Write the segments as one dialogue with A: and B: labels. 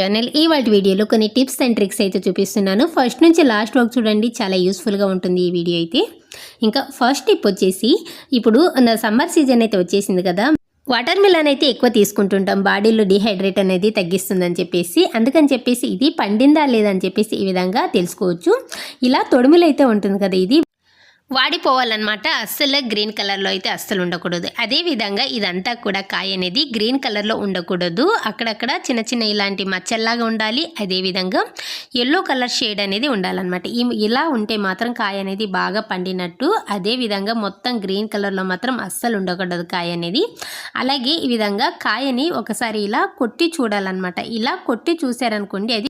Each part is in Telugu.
A: ఛానల్ ఈ వీడియోలో కొన్ని టిప్స్ అండ్ ట్రిక్స్ అయితే చూపిస్తున్నాను. ఫస్ట్ నుంచి లాస్ట్ వరకు చూడండి చాలా యూస్ఫుల్గా ఉంటుంది ఈ వీడియో అయితే. ఇంకా ఫస్ట్ టిప్ వచ్చేసి ఇప్పుడు సమ్మర్ సీజన్ అయితే వచ్చేసింది కదా వాటర్ మిలన్ అయితే ఎక్కువ తీసుకుంటుంటాం. బాడీలో డిహైడ్రేట్ అనేది తగ్గిస్తుందని చెప్పేసి అందుకని చెప్పేసి ఇది పండిందా లేదని చెప్పేసి ఈ విధంగా తెలుసుకోవచ్చు. ఇలా తొడుములైతే ఉంటుంది కదా ఇది. వాడిపోవాలన్నమాట. అస్సలు గ్రీన్ కలర్లో అయితే అస్సలు ఉండకూడదు. అదే విధంగా ఇదంతా కూడా కాయ అనేది గ్రీన్ కలర్లో ఉండకూడదు. అక్కడక్కడ చిన్న చిన్న ఇలాంటి మచ్చల్లాగా ఉండాలి. అదే విధంగా ఎల్లో కలర్ షేడ్ అనేది ఉండాలన్నమాట. ఈ ఇలా ఉంటే మాత్రం కాయ అనేది బాగా పండినట్టు. అదే విధంగా మొత్తం గ్రీన్ కలర్లో మాత్రం అస్సలు ఉండకూడదు కాయ అనేది. అలాగే ఈ విధంగా కాయని ఒకసారి ఇలా కొట్టి చూడాలన్నమాట. ఇలా కొట్టి చూసారనుకోండి అది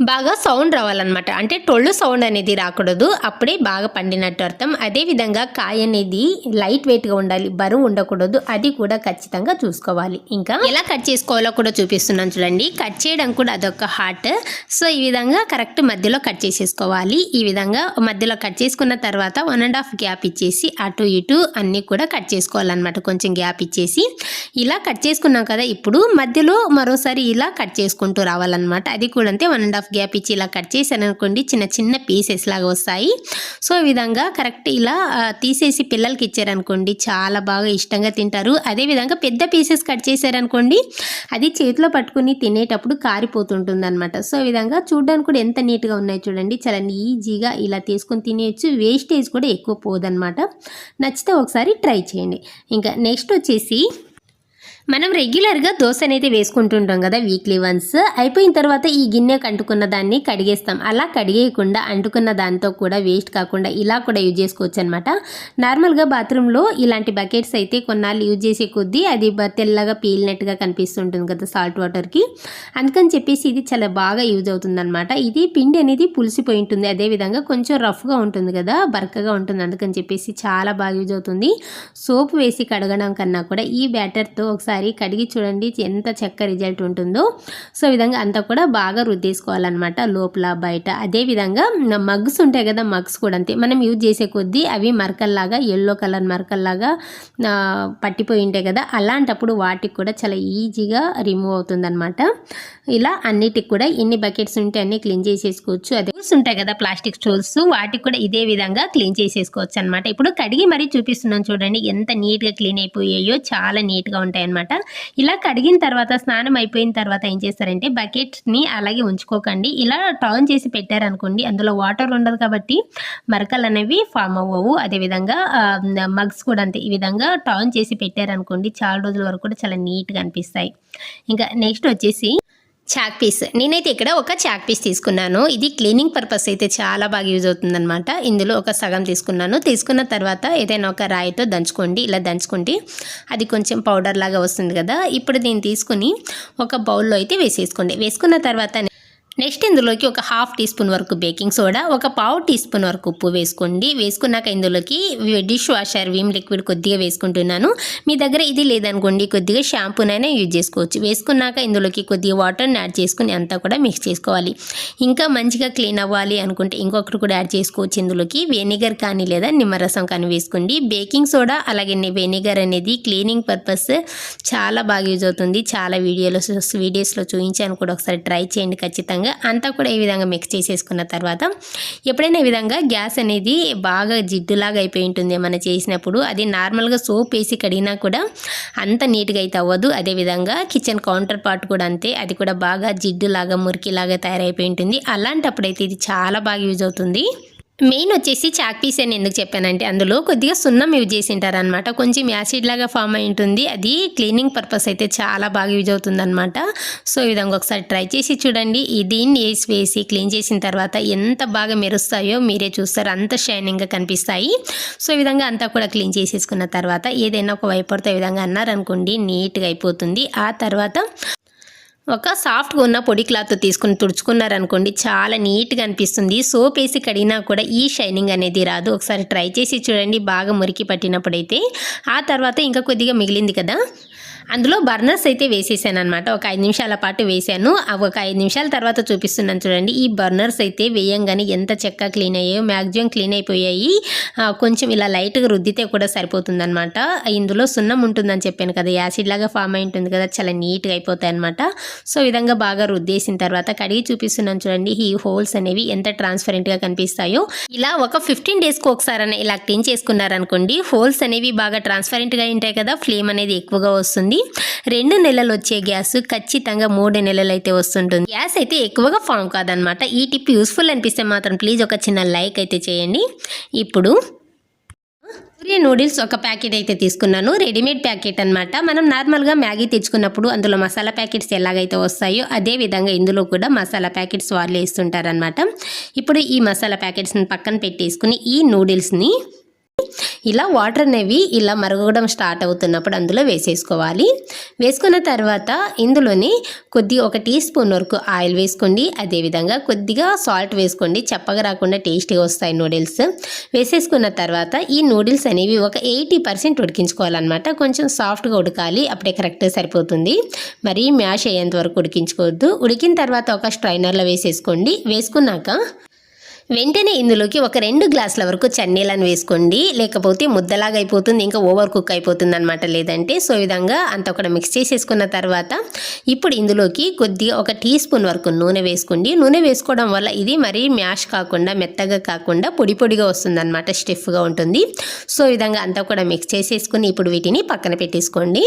A: బాగా సౌండ్ రావాలన్నమాట. అంటే టొళ్ళు సౌండ్ అనేది రాకూడదు. అప్పుడే బాగా పండినట్టు అర్థం. అదేవిధంగా కాయ అనేది లైట్ వెయిట్గా ఉండాలి. బరువు ఉండకూడదు. అది కూడా ఖచ్చితంగా చూసుకోవాలి. ఇంకా ఎలా కట్ చేసుకోవాలో కూడా చూపిస్తున్నాను చూడండి. కట్ చేయడం కూడా అదొక హార్ట్. సో ఈ విధంగా కరెక్ట్ మధ్యలో కట్ చేసేసుకోవాలి. ఈ విధంగా మధ్యలో కట్ చేసుకున్న తర్వాత వన్ అండ్ హాఫ్ గ్యాప్ ఇచ్చేసి అటు ఇటు అన్నీ కూడా కట్ చేసుకోవాలన్నమాట. కొంచెం గ్యాప్ ఇచ్చేసి ఇలా కట్ చేసుకున్నాం కదా ఇప్పుడు మధ్యలో మరోసారి ఇలా కట్ చేసుకుంటూ రావాలన్నమాట. అది కూడా అంతే వన్ అండ్ హాఫ్ గ్యాప్ ఇచ్చి ఇలా కట్ చేశాను అనుకోండి చిన్న చిన్న పీసెస్ లాగా వస్తాయి. సో ఈ విధంగా కరెక్ట్ ఇలా తీసేసి పిల్లలకి ఇచ్చారనుకోండి చాలా బాగా ఇష్టంగా తింటారు. అదేవిధంగా పెద్ద పీసెస్ కట్ చేశారనుకోండి అది చేతిలో పట్టుకుని తినేటప్పుడు కారిపోతుంటుంది అనమాట సో ఈ విధంగా చూడడానికి కూడా ఎంత నీట్గా ఉన్నాయి చూడండి చాలా ఈజీగా ఇలా తీసుకొని తినేయచ్చు. వేస్టేజ్ కూడా ఎక్కువ పోదనమాట నచ్చితే ఒకసారి ట్రై చేయండి. ఇంకా నెక్స్ట్ వచ్చేసి మనం రెగ్యులర్గా దోశ అనేది వేసుకుంటుంటాం కదా వీక్లీ వన్స్. అయిపోయిన తర్వాత ఈ గిన్నె అంటుకున్న దాన్ని కడిగేస్తాం. అలా కడిగేయకుండా అంటుకున్న దాంతో కూడా వేస్ట్ కాకుండా ఇలా కూడా యూజ్ చేసుకోవచ్చు అనమాట నార్మల్గా బాత్రూంలో ఇలాంటి బకెట్స్ అయితే కొన్నాళ్ళు యూజ్ చేసే కొద్దీ అది తెల్లగా పీలినట్టుగా కనిపిస్తుంటుంది కదా సాల్ట్ వాటర్కి. అందుకని చెప్పేసి ఇది చాలా బాగా యూజ్ అవుతుందన్నమాట ఇది పిండి అనేది పులిసిపోయి ఉంటుంది. అదేవిధంగా కొంచెం రఫ్గా ఉంటుంది కదా బరకగా ఉంటుంది. అందుకని చెప్పేసి చాలా బాగా యూజ్ అవుతుంది. సోప్ వేసి కడగడం కన్నా కూడా ఈ బ్యాటర్తో ఒకసారి కడిగి చూడండి ఎంత చక్క రిజల్ట్ ఉంటుందో. సో విధంగా అంతా కూడా బాగా రుద్దేసుకోవాలన్నమాట లోపల బయట. అదే విధంగా మగ్స్ ఉంటాయి కదా మగ్స్ కూడా అంతే. మనం యూజ్ చేసే కొద్దీ అవి మరకల్లాగా ఎల్లో కలర్ మరకల్లాగా పట్టిపోయి ఉంటాయి కదా అలాంటప్పుడు వాటికి కూడా చాలా ఈజీగా రిమూవ్ అవుతుందన్నమాట. ఇలా అన్నిటికి కూడా ఎన్ని బకెట్స్ ఉంటే అన్ని క్లీన్ చేసేసుకోవచ్చు. అదే ఉంటాయి కదా ప్లాస్టిక్ స్టోల్స్ వాటికి కూడా ఇదే విధంగా క్లీన్ చేసేసుకోవచ్చు అనమాట ఇప్పుడు కడిగి మరీ చూపిస్తున్నాను చూడండి ఎంత నీట్గా క్లీన్ అయిపోయాయో చాలా నీట్గా ఉంటాయి అనమాట ఇలా కడిగిన తర్వాత స్నానం అయిపోయిన తర్వాత ఏం చేస్తారంటే బకెట్ని అలాగే ఉంచుకోకండి. ఇలా టర్న్ చేసి పెట్టారనుకోండి అందులో వాటర్ ఉండదు కాబట్టి మరకలు అనేవి ఫామ్ అవ్వవు. అదేవిధంగా మగ్స్ కూడా అంతే. ఈ విధంగా టర్న్ చేసి పెట్టారనుకోండి చాలా రోజుల వరకు కూడా చాలా నీట్గా అనిపిస్తాయి. ఇంకా నెక్స్ట్ వచ్చేసి చాక్ పీస్. నేనైతే ఇక్కడ ఒక చాక్ పీస్ తీసుకున్నాను. ఇది క్లీనింగ్ పర్పస్ అయితే చాలా బాగా యూజ్ అవుతుందన్నమాట. ఇందులో ఒక సగం తీసుకున్నాను. తీసుకున్న తర్వాత ఏదైనా ఒక రాయితో దంచుకోండి. ఇలా దంచుకుంటే అది కొంచెం పౌడర్ లాగా వస్తుంది కదా. ఇప్పుడు దీన్ని తీసుకుని ఒక బౌల్లో అయితే వేసేసుకోండి. వేసుకున్న తర్వాత నెక్స్ట్ ఇందులోకి ఒక హాఫ్ టీ స్పూన్ వరకు బేకింగ్ సోడా ఒక పావు టీ స్పూన్ వరకు ఉప్పు వేసుకోండి. వేసుకున్నాక ఇందులోకి డిష్ వాషర్ విమ్ లిక్విడ్ కొద్దిగా వేసుకుంటున్నాను. మీ దగ్గర ఇది లేదనుకోండి కొద్దిగా షాంపూనైనా యూజ్ చేసుకోవచ్చు. వేసుకున్నాక ఇందులోకి కొద్దిగా వాటర్ని యాడ్ చేసుకుని అంతా కూడా మిక్స్ చేసుకోవాలి. ఇంకా మంచిగా క్లీన్ అవ్వాలి అనుకుంటే ఇంకొకటి కూడా యాడ్ చేసుకోవచ్చు. ఇందులోకి వెనిగర్ కానీ లేదా నిమ్మరసం కానీ వేసుకోండి. బేకింగ్ సోడా అలాగే వెనిగర్ అనేది క్లీనింగ్ పర్పస్ చాలా బాగా యూజ్ అవుతుంది. చాలా వీడియోలో వీడియోస్లో చూపించాను. కూడా ఒకసారి ట్రై చేయండి ఖచ్చితంగా. అంతా కూడా ఈ విధంగా మిక్స్ చేసేసుకున్న తర్వాత ఎప్పుడైనా ఈ విధంగా గ్యాస్ అనేది బాగా జిడ్డులాగా అయిపోయి ఉంటుంది మనం చేసినప్పుడు. అది నార్మల్గా సోప్ వేసి కడిగినా కూడా అంత నీట్గా అయితే అవ్వదు. అదేవిధంగా కిచెన్ కౌంటర్ పార్ట్ కూడా అంతే. అది కూడా బాగా జిడ్డులాగా మురికిలాగా తయారైపోయి ఉంటుంది. అలాంటప్పుడు అయితే ఇది చాలా బాగా యూజ్ అవుతుంది. మెయిన్ వచ్చేసి చాక్ పీస్ అని ఎందుకు చెప్పానంటే అందులో కొద్దిగా సున్నం యూజ్ చేసి ఉంటారనమాట కొంచెం యాసిడ్ లాగా ఫామ్ అయి ఉంటుంది అది క్లీనింగ్ పర్పస్ అయితే చాలా బాగా యూజ్ అవుతుందన్నమాట. సో ఈ విధంగా ఒకసారి ట్రై చేసి చూడండి. దీన్ని వేసి వేసి క్లీన్ చేసిన తర్వాత ఎంత బాగా మెరుస్తాయో మీరే చూస్తారు. అంత షైనింగ్గా కనిపిస్తాయి. సో ఈ విధంగా అంతా కూడా క్లీన్ చేసేసుకున్న తర్వాత ఏదైనా ఒక వైపర్తో ఈ విధంగా అన్నారనుకోండి నీట్గా అయిపోతుంది. ఆ తర్వాత ఒక సాఫ్ట్గా ఉన్న పొడి క్లాత్ తీసుకుని తుడుచుకున్నారనుకోండి చాలా నీట్గా అనిపిస్తుంది. సోప్ వేసి కడిగినా కూడా ఈ షైనింగ్ అనేది రాదు. ఒకసారి ట్రై చేసి చూడండి. బాగా మురికి పట్టినప్పుడైతే. ఆ తర్వాత ఇంకా కొద్దిగా మిగిలింది కదా. అందులో బర్నర్స్ అయితే వేసేసాను అనమాట ఒక ఐదు నిమిషాల పాటు వేసాను అవి ఒక ఐదు నిమిషాల తర్వాత చూపిస్తున్నాను చూడండి. ఈ బర్నర్స్ అయితే వేయంగానే ఎంత చెక్క క్లీన్ అయ్యాయో మ్యాక్సిమం క్లీన్ అయిపోయాయి. కొంచెం ఇలా లైట్గా రుద్దితే కూడా సరిపోతుందనమాట ఇందులో సున్నం ఉంటుందని చెప్పాను కదా యాసిడ్ లాగా ఫామ్ అయి ఉంటుంది కదా చాలా నీట్గా అయిపోతాయి అనమాట సో ఈ విధంగా బాగా రుద్దేసిన తర్వాత కడిగి చూపిస్తున్నాను చూడండి. ఈ హోల్స్ అనేవి ఎంత ట్రాన్స్పరెంట్గా కనిపిస్తాయో. ఇలా ఒక ఫిఫ్టీన్ డేస్కి ఒకసారి ఇలా క్లీన్ చేసుకున్నారనుకోండి హోల్స్ అనేవి బాగా ట్రాన్స్పరెంట్గా ఉంటాయి కదా ఫ్లేమ్ అనేది ఎక్కువగా వస్తుంది. రెండు నెలలు వచ్చే గ్యాస్ ఖచ్చితంగా మూడు నెలలు అయితే వస్తుంటుంది. గ్యాస్ అయితే ఎక్కువగా ఫామ్ కాదనమాట ఈ టిప్ యూస్ఫుల్ అనిపిస్తే మాత్రం ప్లీజ్ ఒక చిన్న లైక్ అయితే చేయండి. ఇప్పుడు సూర్య నూడిల్స్ ఒక ప్యాకెట్ అయితే తీసుకున్నాను. రెడీమేడ్ ప్యాకెట్ అన్నమాట. మనం నార్మల్గా మ్యాగీ తెచ్చుకున్నప్పుడు అందులో మసాలా ప్యాకెట్స్ ఎలాగైతే వస్తాయో అదే విధంగా ఇందులో కూడా మసాలా ప్యాకెట్స్ వాళ్ళు వేస్తుంటారనమాట ఇప్పుడు ఈ మసాలా ప్యాకెట్స్ని పక్కన పెట్టేసుకుని ఈ నూడిల్స్ని ఇలా వాటర్ అనేవి ఇలా మరగడం స్టార్ట్ అవుతున్నప్పుడు అందులో వేసేసుకోవాలి. వేసుకున్న తర్వాత ఇందులోని కొద్ది ఒక టీ స్పూన్ వరకు ఆయిల్ వేసుకోండి. అదేవిధంగా కొద్దిగా సాల్ట్ వేసుకోండి. చప్పగా రాకుండా టేస్టీగా వస్తాయి నూడిల్స్. వేసేసుకున్న తర్వాత ఈ నూడిల్స్ అనేవి ఒక ఎయిటీ పర్సెంట్ ఉడికించుకోవాలన్నమాట. కొంచెం సాఫ్ట్గా ఉడకాలి. అప్పుడే కరెక్ట్గా సరిపోతుంది. మరి మ్యాష్ అయ్యేంత వరకు ఉడికించుకోవద్దు. ఉడికిన తర్వాత ఒక స్ట్రైనర్లో వేసేసుకోండి. వేసుకున్నాక వెంటనే ఇందులోకి ఒక రెండు గ్లాసుల వరకు చన్నీలను వేసుకోండి. లేకపోతే ముద్దలాగా అయిపోతుంది ఇంకా ఓవర్ కుక్ అయిపోతుంది అనమాట లేదంటే. సో విధంగా అంత కూడా మిక్స్ చేసేసుకున్న తర్వాత ఇప్పుడు ఇందులోకి కొద్దిగా ఒక టీ స్పూన్ వరకు నూనె వేసుకోండి. నూనె వేసుకోవడం వల్ల ఇది మరీ మ్యాష్ కాకుండా మెత్తగా కాకుండా పొడి పొడిగా వస్తుంది అనమాట స్టిఫ్గా ఉంటుంది. సో విధంగా అంతా కూడా మిక్స్ చేసేసుకుని ఇప్పుడు వీటిని పక్కన పెట్టేసుకోండి.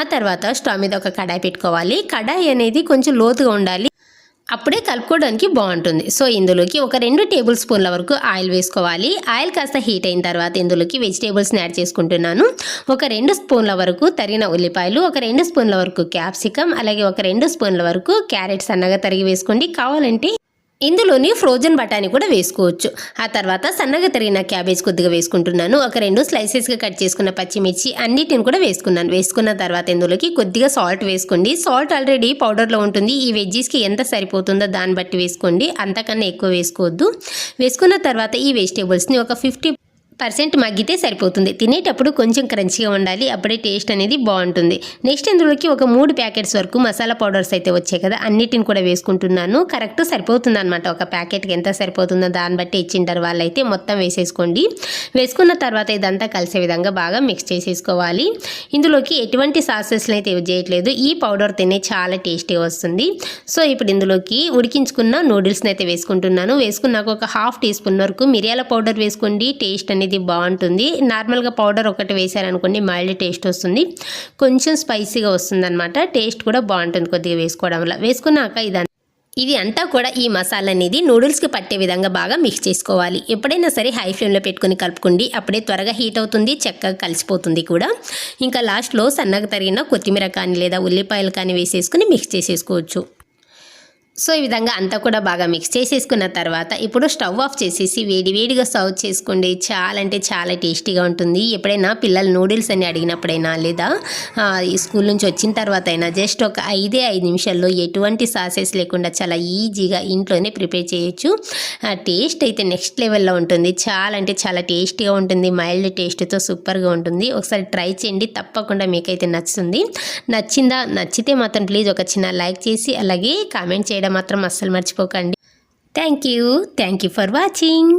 A: ఆ తర్వాత స్టవ్ మీద ఒక కడాయి పెట్టుకోవాలి. కడాయి అనేది కొంచెం లోతుగా ఉండాలి. అప్పుడే కలుపుకోవడానికి బాగుంటుంది. సో ఇందులోకి ఒక రెండు టేబుల్ స్పూన్ల వరకు ఆయిల్ వేసుకోవాలి. ఆయిల్ కాస్త హీట్ అయిన తర్వాత ఇందులోకి వెజిటేబుల్స్ని యాడ్ చేసుకుంటున్నాను. ఒక రెండు స్పూన్ల వరకు తరిగిన ఉల్లిపాయలు ఒక రెండు స్పూన్ల వరకు క్యాప్సికమ్ అలాగే ఒక రెండు స్పూన్ల వరకు క్యారెట్ సన్నగా తరిగి వేసుకోండి. కావాలంటే ఇందులోని ఫ్రోజన్ బఠానీ కూడా వేసుకోవచ్చు. ఆ తర్వాత సన్నగా తరిగిన క్యాబేజ్ కొద్దిగా వేసుకుంటున్నాను. ఒక రెండు స్లైసెస్గా కట్ చేసుకున్న పచ్చిమిర్చి అన్నిటిని కూడా వేసుకున్నాను. వేసుకున్న తర్వాత ఇందులోకి కొద్దిగా సాల్ట్ వేసుకోండి. సాల్ట్ ఆల్రెడీ పౌడర్లో ఉంటుంది. ఈ వెజ్జీస్కి ఎంత సరిపోతుందో దాన్ని బట్టి వేసుకోండి. అంతకన్నా ఎక్కువ వేసుకోవద్దు. వేసుకున్న తర్వాత ఈ వెజిటేబుల్స్ని ఒక ఫిఫ్టీ పర్సెంట్ మగ్గితే సరిపోతుంది. తినేటప్పుడు కొంచెం క్రంచిగా ఉండాలి. అప్పుడే టేస్ట్ అనేది బాగుంటుంది. నెక్స్ట్ ఇందులోకి ఒక మూడు ప్యాకెట్స్ వరకు మసాలా పౌడర్స్ అయితే వచ్చాయి కదా అన్నిటిని కూడా వేసుకుంటున్నాను. కరెక్ట్ సరిపోతుంది అనమాట ఒక ప్యాకెట్కి ఎంత సరిపోతుందో దాన్ని బట్టి ఇచ్చింటారు వాళ్ళైతే మొత్తం వేసేసుకోండి. వేసుకున్న తర్వాత ఇదంతా కలిసే విధంగా బాగా మిక్స్ చేసేసుకోవాలి. ఇందులోకి ఎటువంటి సాసెస్లు అయితే యూజ్ చేయట్లేదు. ఈ పౌడర్ తినే చాలా టేస్టీగా వస్తుంది. సో ఇప్పుడు ఇందులోకి ఉడికించుకున్న నూడిల్స్ని అయితే వేసుకుంటున్నాను. వేసుకున్నాక ఒక హాఫ్ టీ స్పూన్ వరకు మిరియాల పౌడర్ వేసుకోండి. టేస్ట్ అనేది బాగుంటుంది. నార్మల్గా పౌడర్ ఒకటి వేసారనుకోండి మైల్డ్ టేస్ట్ వస్తుంది. కొంచెం స్పైసీగా వస్తుందన్నమాట. టేస్ట్ కూడా బాగుంటుంది కొద్దిగా వేసుకోవడం వల్ల. వేసుకున్నాక ఇదంతా ఇది అంతా కూడా ఈ మసాలా అనేది నూడిల్స్కి పట్టే విధంగా బాగా మిక్స్ చేసుకోవాలి. ఎప్పుడైనా సరే హై ఫ్లేమ్లో పెట్టుకుని కలుపుకోండి. అప్పుడే త్వరగా హీట్ అవుతుంది చక్కగా కలిసిపోతుంది కూడా. ఇంకా లాస్ట్లో సన్నగా తరిగిన కొత్తిమీర కానీ లేదా ఉల్లిపాయలు కానీ వేసేసుకుని మిక్స్ చేసేసుకోవచ్చు. సో ఈ విధంగా అంతా కూడా బాగా మిక్స్ చేసేసుకున్న తర్వాత ఇప్పుడు స్టవ్ ఆఫ్ చేసేసి వేడి వేడిగా సర్వ్ చేసుకోండి. చాలా అంటే చాలా టేస్టీగా ఉంటుంది. ఎప్పుడైనా పిల్లలు నూడిల్స్ అని అడిగినప్పుడైనా లేదా స్కూల్ నుంచి వచ్చిన తర్వాత అయినా జస్ట్ ఒక ఐదే ఐదు నిమిషాల్లో ఎటువంటి సాసెస్ లేకుండా చాలా ఈజీగా ఇంట్లోనే ప్రిపేర్ చేయొచ్చు. ఆ టేస్ట్ అయితే నెక్స్ట్ లెవెల్లో ఉంటుంది. చాలా అంటే చాలా టేస్టీగా ఉంటుంది. మైల్డ్ టేస్ట్తో సూపర్గా ఉంటుంది. ఒకసారి ట్రై చేయండి. తప్పకుండా మీకైతే నచ్చుతుంది. నచ్చిందా? నచ్చితే మాత్రం ప్లీజ్ ఒక చిన్న లైక్ చేసి అలాగే కామెంట్ చేయడం మాత్రం అస్సలు మర్చిపోకండి. Thank you thank you for watching